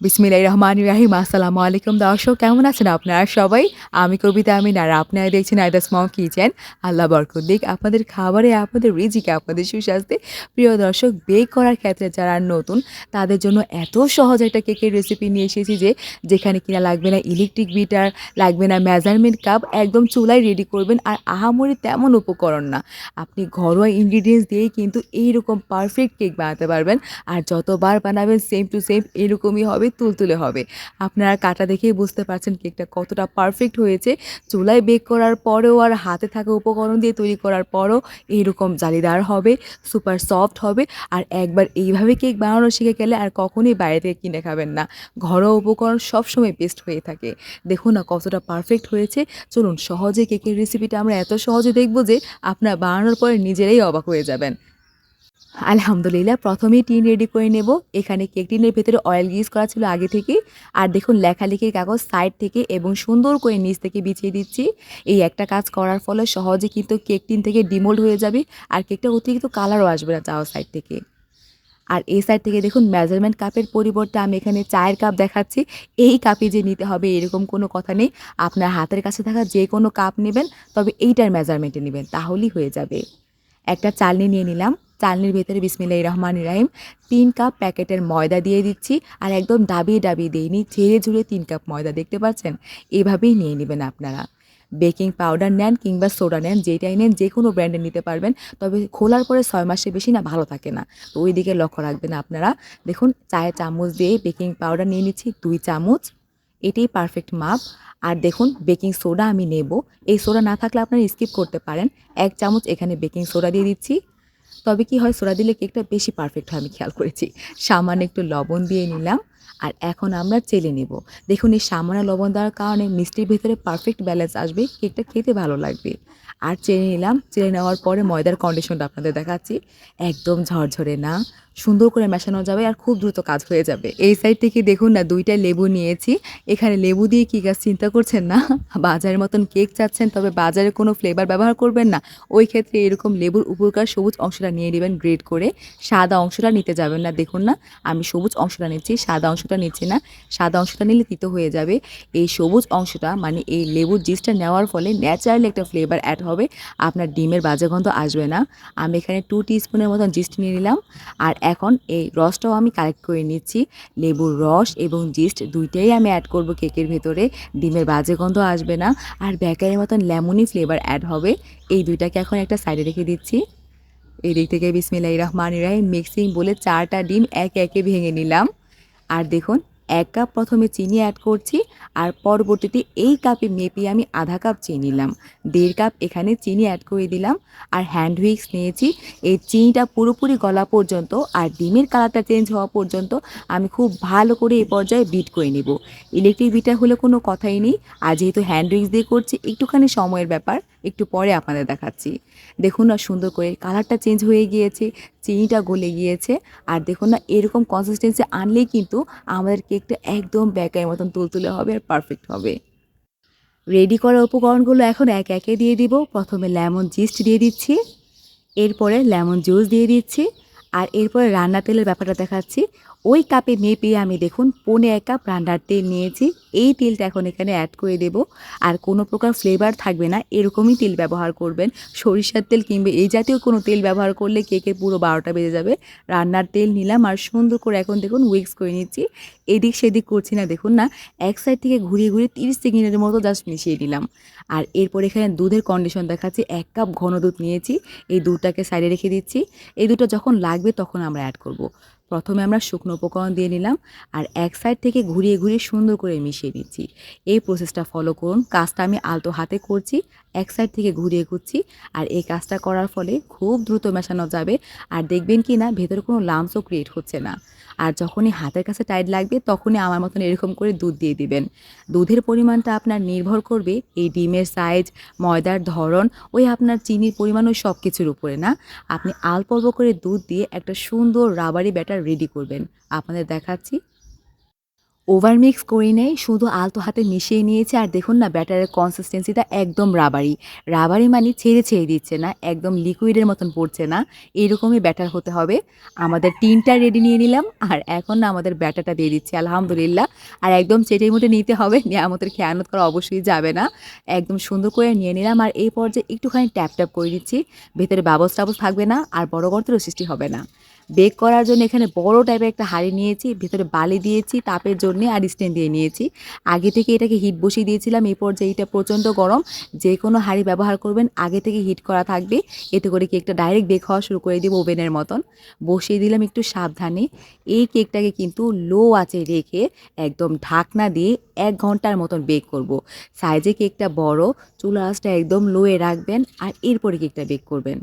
বিসমিল্লাহির রহমান রাহিম। আসসালামু আলাইকুম দর্শক, কেমন আছেন আপনারা সবাই? আমি কবিতা আমিন আর আপনারা দেখছেন আইদাস মম কিচেন। আল্লাহ বরকত দিক। আপনাদের খাবারে, আপনাদের রিজিকে, আপনাদের সুস্বাস্থ্যে। প্রিয় দর্শক, বেক করার ক্ষেত্রে যারা নতুন, তাদের জন্য এত সহজ একটা কেকের রেসিপি নিয়ে এসেছি যে, যেখানে কিনা লাগবে না ইলেকট্রিক বিটার লাগবে না মেজারমেন্ট কাপ একদম চুলায় রেডি করবেন। আর আহামরি তেমন উপকরণ না। আপনি ঘরোয়া ইনগ্রিডিয়েন্টস দিয়েই কিন্তু এইরকম পারফেক্ট কেক বানাতে পারবেন। আর যতবার বানাবেন সেম টু সেম এরকমই হবে। তুলতুলে হবে। আপনারা কাটা দেখেই বুঝতে পারছেন কেকটা কতটা পারফেক্ট হয়েছে। চুলায় বেক করার পরেও আর হাতে থাকা উপকরণ দিয়ে তৈরি করার পরও এইরকম জালিদার হবে সুপার সফট হবে। আর একবার এইভাবে কেক বানানো শিখে গেলে আর কখনোই বাইরে থেকে কিনে খাবেন না। ঘরোয়া উপকরণ সবসময় বেস্ট হয়ে থাকে। দেখুন না কতটা পারফেক্ট হয়েছে। চলুন সহজে কেকের রেসিপিটা আমরা এত সহজে দেখব যে আপনার বানানোর পরে নিজেরাই অবাক হয়ে যাবেন। আলহামদুলিল্লাহ, প্রথমেই টিন রেডি করে নেব। এখানে কেক টিনের ভেতরে অয়েল ইউজ করা ছিল আগে থেকে। আর দেখুন, লেখালেখির কাগজ সাইড থেকে এবং সুন্দর করে নিচ থেকে বিছিয়ে দিচ্ছি। এই একটা কাজ করার ফলে সহজে কিন্তু কেক টিন থেকে ডিমোল্ড হয়ে যাবে আর কেকটা অতিরিক্ত কালারও আসবে না যাওয়ার সাইড থেকে। আর এই সাইড থেকে দেখুন মেজারমেন্ট কাপের পরিবর্তে আমি এখানে চায়ের কাপ দেখাচ্ছি। এই কাপে যে নিতে হবে, এরকম কোনো কথা নেই। আপনার হাতের কাছে থাকা যে কোনো কাপ নেবেন, তবে এইটার মেজারমেন্টে নেবেন, তাহলেই হয়ে যাবে। একটা চালনি নিয়ে নিলাম। চালনির ভেতরে বিসমিল্লাহ রহমান রাহিম তিন কাপ প্যাকেটের ময়দা দিয়ে দিচ্ছি আর একদম ডাবিয়ে ডাবিয়ে দিইনি, ঝেড়ে ঝুড়ে তিন কাপ ময়দা, দেখতে পাচ্ছেন? এভাবেই নিয়ে নেবেন আপনারা। বেকিং পাউডার নেন কিংবা সোডা নেন, যেটাই নেন যে কোনো ব্র্যান্ডের নিতে পারবেন, তবে খোলার পরে ছয় মাসের বেশি না, ভালো থাকে না। তো ওই দিকে লক্ষ্য রাখবেন আপনারা। দেখুন, চায়ের চামচ দিয়ে বেকিং পাউডার নিয়ে নিচ্ছি, দুই চামচ। এটাই পারফেক্ট মাপ। আর দেখুন বেকিং সোডা আমি নেব। এই সোডা না থাকলে আপনারা স্কিপ করতে পারেন। এক চামচ এখানে বেকিং সোডা দিয়ে দিচ্ছি। তবে কি হয় সোডা দিলে কেকটা বেশি পারফেক্ট হয়, আমি খেয়াল করেছি। সামান্য একটু লবণ দিয়ে নিলাম। আর এখন আমরা চেলে নেব। দেখুন, এই সামান্য লবণ দেওয়ার কারণে মিষ্টির ভেতরে পারফেক্ট ব্যালেন্স আসবে, কেকটা খেতে ভালো লাগবে। আর চেলে নিলাম, চেলে নেওয়ার পরে ময়দার কন্ডিশনটা আপনাদের দেখাচ্ছি। একদম ঝরঝরে না, সুন্দর করে মেশানো যাবে আর খুব দ্রুত কাজ হয়ে যাবে। এই সাইড থেকে দেখুন না, দুইটা লেবু নিয়েছি। এখানে লেবু দিয়ে কী গাছ চিন্তা করছেন না? বাজারের মতন কেক চাচ্ছেন, তবে বাজারে কোনো ফ্লেভার ব্যবহার করবেন না। ওই ক্ষেত্রে এরকম লেবুর উপরকার সবুজ অংশটা নিয়ে নেবেন গ্রেড করে। সাদা অংশটা নিতে যাবেন না, দেখুন না, আমি সবুজ অংশটা নিচ্ছি, সাদা অংশটা নিচ্ছে না, সাদা অংশটা নিলে তিতো হয়ে যাবে। এই সবুজ অংশটা মানে এই লেবুর জিসটা নেওয়ার ফলে ন্যাচারালি একটা ফ্লেভার অ্যাড হবে। আপনার ডিমের বাজে গন্ধ আসবে না। আমি এখানে টু স্পুনের মতন জিস্ট নিয়ে নিলাম। আর এখন এই রসটাও আমি কালেক্ট করে নিচ্ছি। লেবুর রস এবং জিস্ট দুইটাই আমি অ্যাড করব কেকের ভেতরে। ডিমের বাজে গন্ধ আসবে না। আর বেকারের মতন লেমনই ফ্লেভার অ্যাড হবে। এই দুইটাকে এখন একটা সাইডে রেখে দিচ্ছি। এই দিক থেকে বিসমিল্লাহ রহমান রাহিম মিক্সিং বলে চারটা ডিম একে একে ভেঙে নিলাম। আর দেখুন, এক কাপ প্রথমে চিনি অ্যাড করছি, আর পরবর্তীতে এই কাপে মেপে আমি আধা কাপ চিনি নিলাম। দেড় কাপ এখানে চিনি অ্যাড করে দিলাম, আর হ্যান্ড হুইক্স নিয়েছি। এই চিনিটা পুরোপুরি গলা পর্যন্ত আর ডিমের কালারটা চেঞ্জ হওয়া পর্যন্ত আমি খুব ভালো করে এই পর্যায়ে বিট করে নেব। ইলেকট্রিক বিটার হলে কোনো কথাই নেই। আর যেহেতু হ্যান্ড হুইক্স দিয়ে করছি, একটুখানি সময়ের ব্যাপার, একটু পরে আপনাদের দেখাচ্ছি। দেখুন না, সুন্দর করে কালারটা চেঞ্জ হয়ে গিয়েছে। চিনিটা গলে গিয়েছে। আর দেখুন না, এরকম কনসিস্টেন্সি আনলেই কিন্তু আমাদের কেকটা একদম ব্যাকের মতন তুলতুলে হবে আর পারফেক্ট হবে। রেডি করা উপকরণগুলো এখন এক একে দিয়ে দিব। প্রথমে লেমন জিস্ট দিয়ে দিচ্ছি। এরপরে লেমন জুস দিয়ে দিচ্ছি। আর এরপরে রান্না তেলের ব্যাপারটা দেখাচ্ছি। ওই কাপে মেপে আমি দেখুন পনে এক কাপ রান্নার তেল নিয়েছি। এই তেলটা এখন এখানে অ্যাড করে দেব। আর কোনো প্রকার ফ্লেভার থাকবে না, এরকমই তেল ব্যবহার করবেন। সরিষার তেল কিংবা এই জাতীয় কোনো তেল ব্যবহার করলে কেকের পুরো বারোটা বেজে যাবে। রান্নার তেল নিলাম আর সুন্দর করে এখন দেখুন উইক্স করে নিচ্ছি। এদিক সেদিক করছি না, দেখুন না, এক সাইড থেকে ঘুরিয়ে ঘুরিয়ে তিরিশ সেকেন্ডের মতো জাস্ট মিশিয়ে নিলাম আর এরপর এখানে দুধের কন্ডিশন দেখাচ্ছি, এক কাপ ঘন দুধ নিয়েছি, এই দুধটাকে সাইডে রেখে দিচ্ছি। এই দুধটা যখন লাগবে তখন আমরা অ্যাড করব। প্রথমে আমরা শুকনো উপকরণ দিয়ে নিলাম, আর এক সাইড থেকে ঘুরিয়ে ঘুরিয়ে সুন্দর করে মিশিয়ে দিচ্ছি। এই প্রসেসটা ফলো করুন, কাজটা আমি আলতো হাতে করছি এক সাইড থেকে ঘুরিয়ে ঘুরছি আর এই কাজটা করার ফলে খুব দ্রুত মেশানো যাবে আর দেখবেন কি না ভেতরে কোনো লামসও ক্রিয়েট হচ্ছে না। আর যখনই হাতের কাছে টাইট লাগবে তখনই আমার মতন এরকম করে দুধ দিয়ে দিবেন। দুধের পরিমাণটা আপনার নির্ভর করবে এই ডিমের সাইজ ময়দার ধরন, ওই আপনার চিনির পরিমাণ, ওই সব কিছুর উপরে না। আপনি অল্প অল্প করে দুধ দিয়ে একটা সুন্দর রাবারি ব্যাটার রেডি করবেন। আপনাদের দেখাচ্ছি। ওভার মিক্স করি নেই শুধু আলতো হাতে মিশিয়ে নিয়েছি আর দেখুন না, ব্যাটারের কনসিস্টেন্সিটা একদম রাবারি। রাবারি মানে ছেড়ে ছেড়ে দিচ্ছে না, একদম লিকুইডের মতন পড়ছে না। এরকমই ব্যাটার হতে হবে। আমাদের টিনটা রেডি নিয়ে নিলাম আর এখন না আমাদের ব্যাটারটা দিয়ে দিচ্ছি, আলহামদুলিল্লাহ। আর একদম চেটের মধ্যে নিতে হবে, নিয়ামতের খেয়ানত করা অবশ্যই যাবে না। একদম সুন্দর করে নিয়ে নিলাম আর এই পর্যায়ে একটুখানি ট্যাপ ট্যাপ করে দিচ্ছি। ভেতরে বাবস টাবস থাকবে না আর বড় গর্তেরও সৃষ্টি হবে না। বেক করার জন্য এখানে বড় টাইপের একটা হাঁড়ি নিয়েছি, ভেতরে বালি দিয়েছি, তাপের জন্য আর স্ট্যান্ড দিয়ে নিয়েছি। আগে থেকে এটাকে হিট বসিয়ে দিয়েছিলাম, এই পর্যায়ে এটা প্রচণ্ড গরম। যে কোনো হাঁড়ি ব্যবহার করবেন, আগে থেকে হিট করা থাকবে। এতে করে কেকটা ডাইরেক্ট বেক হওয়া শুরু করে দিব ওভেনের মতন। বসিয়ে দিলাম একটু সাবধানে। এই কেকটাকে কিন্তু লো আঁচে রেখে একদম ঢাকনা দিয়ে এক ঘণ্টার মতন বেক করব। সাইজে কেকটা বড় চুলা একদম লোয়ে রাখবেন আর এরপরে কেকটা বেক করবেন।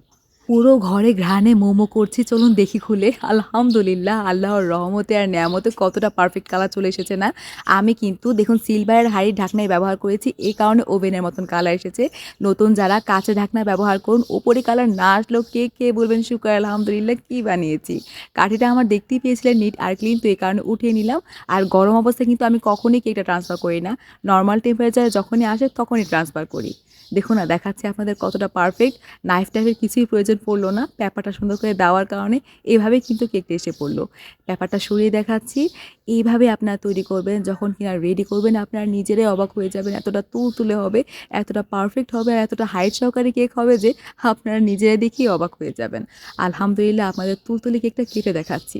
পুরো ঘরে ঘ্রাণে মোমো করছি, চলুন দেখি খুলে। আলহামদুলিল্লাহ, আল্লাহর রহমতে আর নেয়ামতে কতটা পারফেক্ট কালার চলে এসেছে না? আমি কিন্তু দেখুন সিলভারের হাড়ির ঢাকনায় ব্যবহার করেছি এই কারণে ওভেনের মতন কালার এসেছে। নতুন যারা কাঁচের ঢাকনা ব্যবহার করুন ওপরে কালার না আসলেও কে কে বলবেন শুক্র, আলহামদুলিল্লাহ, কী বানিয়েছি? কাঠিটা আমার দেখতেই পেয়েছিলেন নিট আর ক্লিন তো এই কারণে উঠিয়ে নিলাম। আর গরম অবস্থায় কিন্তু আমি কখনই কেকটা ট্রান্সফার করি না। নর্মাল টেম্পারেচার যখনই আসে তখনই ট্রান্সফার করি। দেখুন না, দেখাচ্ছে আপনাদের কতটা পারফেক্ট নাইফ টাইফের কিছুই প্রয়োজন পড়ল না, পেপারটা সুন্দর করে দেওয়ার কারণে এভাবেই কিন্তু কেকটা এসে পড়ল। পেপারটা সরিয়ে দেখাচ্ছি, এইভাবে আপনারা তৈরি করবেন, যখন কিনা রেডি করবেন, আপনারা নিজেরাই অবাক হয়ে যাবেন এতটা তুল তুলে হবে, এতটা পারফেক্ট হবে আর এতটা হাইট সহকারী কেক হবে যে আপনারা নিজেরাই দেখেই অবাক হয়ে যাবেন। আলহামদুলিল্লাহ, আপনাদের তুলতুলি কেকটা কেটে দেখাচ্ছি।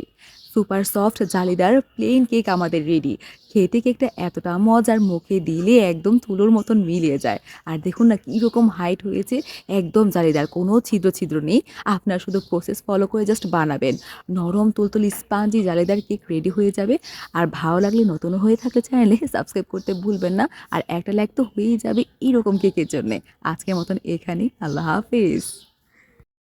সুপার সফট জালিদার প্লেন কেক আমাদের রেডি খেতে কেকটা এতটা মজার মুখে দিলে একদম তুলোর মতন মিলিয়ে যায়। আর দেখুন না কীরকম হাইট হয়েছে, একদম জালিদার, কোনো ছিদ্র ছিদ্র নেই। আপনার শুধু প্রসেস ফলো করে জাস্ট বানাবেন। নরম তুলতুল স্পাঞ্জি জালিদার কেক রেডি হয়ে যাবে। আর ভালো লাগলে নতুন হয়ে থাকলে চ্যানেলে সাবস্ক্রাইব করতে ভুলবেন না। আর একটা লাইক তো হয়েই যাবে এইরকম কেকের জন্যে। আজকের মতন এখানেই। আল্লাহ হাফিজ।